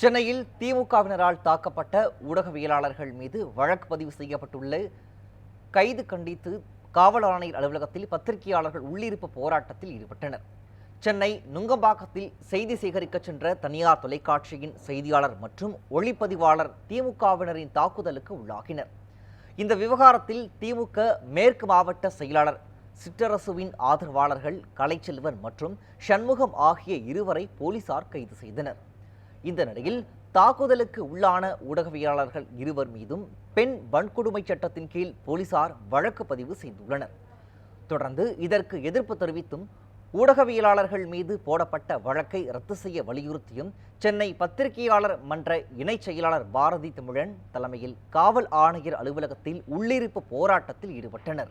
சென்னையில் திமுகவினரால் தாக்கப்பட்ட ஊடகவியலாளர்கள் மீது வழக்கு பதிவு செய்யப்பட்டுள்ள கைது கண்டித்து காவல் ஆணையர் அலுவலகத்தில் பத்திரிகையாளர்கள் உள்ளிருப்பு போராட்டத்தில் ஈடுபட்டனர். சென்னை நுங்கம்பாக்கத்தில் செய்தி சேகரிக்க சென்ற தனியார் தொலைக்காட்சியின் செய்தியாளர் மற்றும் ஒளிப்பதிவாளர் திமுகவினரின் தாக்குதலுக்கு உள்ளாகினர். இந்த விவகாரத்தில் திமுக மேற்கு மாவட்ட செயலாளர் சிற்றரசுவின் ஆதரவாளர்கள் கலைச்செல்வன் மற்றும் சண்முகம் ஆகிய இருவரை போலீசார் கைது செய்தனர். இந்த நிலையில் தாக்குதலுக்கு உள்ளான ஊடகவியலாளர்கள் இருவர் மீதும் பெண் வன்கொடுமை சட்டத்தின் கீழ் போலீசார் வழக்கு பதிவு செய்துள்ளனர். தொடர்ந்து இதற்கு எதிர்ப்பு தெரிவித்தும் ஊடகவியலாளர்கள் மீது போடப்பட்ட வழக்கை ரத்து செய்ய வலியுறுத்தியும் சென்னை பத்திரிகையாளர் மன்ற இணைச் செயலாளர் பாரதி தமிழன் தலைமையில் காவல் ஆணையர் அலுவலகத்தில் உள்ளிருப்பு போராட்டத்தில் ஈடுபட்டனர்.